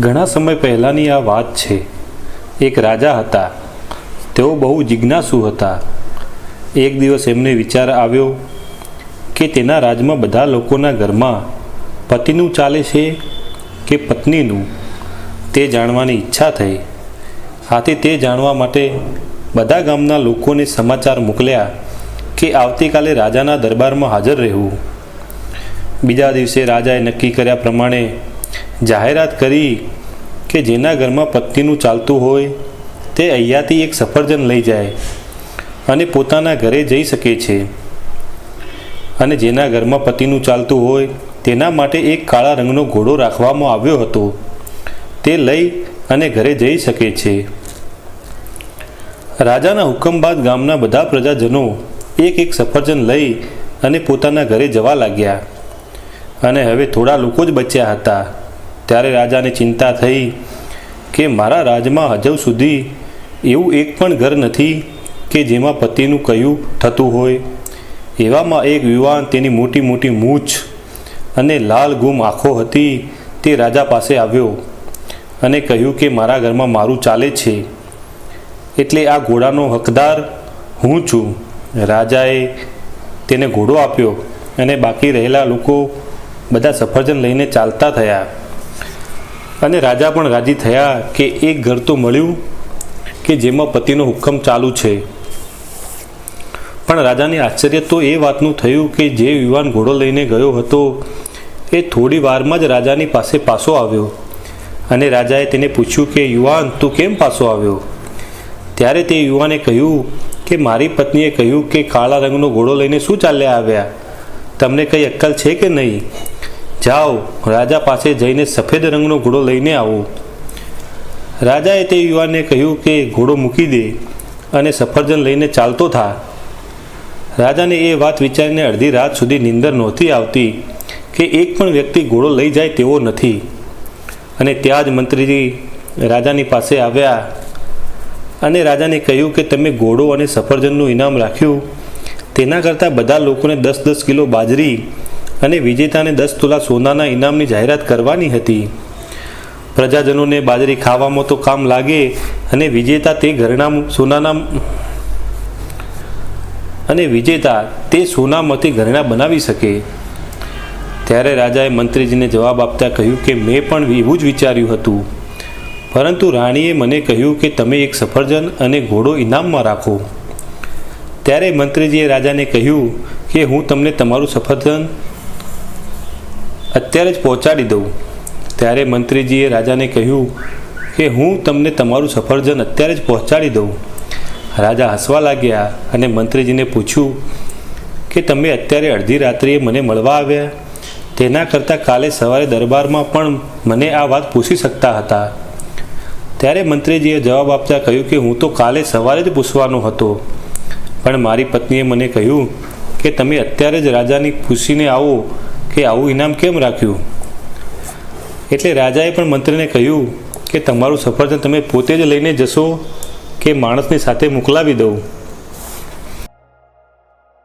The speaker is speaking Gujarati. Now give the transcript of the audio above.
ઘણા સમય પહેલાંની આ વાત છે. એક રાજા હતા. તેઓ બહુ જિજ્ઞાસુ હતા. એક દિવસ એમને વિચાર આવ્યો કે તેના રાજમાં બધા લોકોના ઘરમાં પતિનું ચાલે છે કે પત્નીનું? તે જાણવાની ઈચ્છા થઈ. આથી તે જાણવા માટે બધા ગામના લોકોને સમાચાર મોકલ્યા કે આવતીકાલે રાજાના દરબારમાં હાજર રહેવું. બીજા દિવસે રાજાએ નક્કી કર્યા પ્રમાણે જાહેરાત કરી કે જેના ઘરમાં પત્નીનું ચાલતું હોય, તે અહીંયાથી એક સફરજન લઈ જાય અને પોતાના ઘરે જઈ શકે છે. અને જેના ઘરમાં પતિનું ચાલતું હોય, તેના માટે એક કાળા રંગનો ઘોડો રાખવામાં આવ્યો હતો. તે લઈ અને ઘરે જઈ શકે છે. રાજાના હુકમ બાદ ગામના બધા પ્રજાજનો એક એક સફરજન લઈ અને પોતાના ઘરે જવા લાગ્યા. અને હવે થોડા લોકો જ બચ્યા હતા. ત્યારે રાજાને ચિંતા થઈ કે મારા રાજમાં હજુ સુધી એવું એક પણ ઘર નથી કે જેમાં પતિનું કયું થતું હોય. એવામાં એક યુવાન તેની મોટી મોટી મૂછ અને લાલ ગુમ આંખો હતી તે રાજા પાસે આવ્યો અને કહ્યું કે મારા ઘરમાં મારું ચાલે છે. એટલે આ ઘોડાનો હકદાર હું છું. રાજાએ તેને ઘોડો આપ્યો અને બાકી રહેલા લોકો બધા સફરજન લઈને ચાલતા થયા. અને રાજા પણ રાજી થયા કે એક ઘર તો મળ્યું કે જેમાં પતિનો હુકમ ચાલુ છે. પણ રાજાને આશ્ચર્ય તો એ વાતનું થયું કે જે યુવાન ઘોડો લઈને ગયો હતો, એ થોડી વારમાં જ રાજાની પાસે પાછો આવ્યો. અને રાજાએ તેને પૂછ્યું કે, યુવાન, તું કેમ પાછો આવ્યો? ત્યારે તે યુવાને કહ્યું કે, મારી પત્નીએ કહ્યું કે, કાળા રંગનો ઘોડો લઈને શું ચાલ્યા આવ્યા? તમને કંઈ અક્કલ છે કે નહીં? જાઓ, રાજા પાસે જઈને સફેદ રંગનો ઘોડો લઈને આવો. રાજાએ તે યુવાનને કહ્યું કે, ઘોડો મૂકી દે અને સફરજન લઈને ચાલતો થા. રાજાને એ વાત વિચારીને અડધી રાત સુધી નીંદર નહોતી આવતી કે એક પણ વ્યક્તિ ઘોડો લઈ જાય તેવો નથી. અને ત્યાં જ મંત્રીજી રાજાની પાસે આવ્યા અને રાજાને કહ્યું કે, તમે ઘોડો અને સફરજનનું ઇનામ રાખ્યું. તેના કરતાં બધા લોકોને દસ દસ કિલો બાજરી અને વિજેતાને દસ તોલા સોનાના ઇનામની જાહેરાત કરવાની હતી. પ્રજાજનોને બાજરી ખાવામાં તો કામ લાગે અને વિજેતા તે ઘરના સોનાના અને વિજેતા તે સોનામાંથી ઘરેણાં બનાવી શકે. ત્યારે રાજાએ મંત્રીજીને જવાબ આપતા કહ્યું કે, મેં પણ એવું જ વિચાર્યું હતું. પરંતુ રાણીએ મને કહ્યું કે, તમે એક સફરજન અને ઘોડો ઇનામમાં રાખો. ત્યારે મંત્રીજીએ રાજાને કહ્યું કે, હું તમને તમારું સફરજન અત્યારે જ પહોંચાડી દઉં. ત્યારે મંત્રીજીએ રાજાને કહ્યું કે હું તમને તમારું સફરજન અત્યારે જ પહોંચાડી દઉં. રાજા હસવા લાગ્યા અને મંત્રીજીને પૂછ્યું કે તમે અત્યારે અડધી રાત્રિએ મને મળવા આવ્યા? તેના કરતાં કાલે સવારે દરબારમાં પણ મને આ વાત પૂછી શકતા હતા. ત્યારે મંત્રીજીએ જવાબ આપતા કહ્યું કે હું તો કાલે સવારે જ પૂછવાનો હતો. પણ મારી પત્નીએ મને કહ્યું કે તમે અત્યારે જ રાજાની પૂછીને આવો. કે આવું ઇનામ કેમ રાખ્યું? એટલે રાજાએ પણ મંત્રીને કહ્યું કે, તમારું સફરજન તમે પોતે જ લઈને જશો કે માણસની સાથે મોકલાવી દઉં.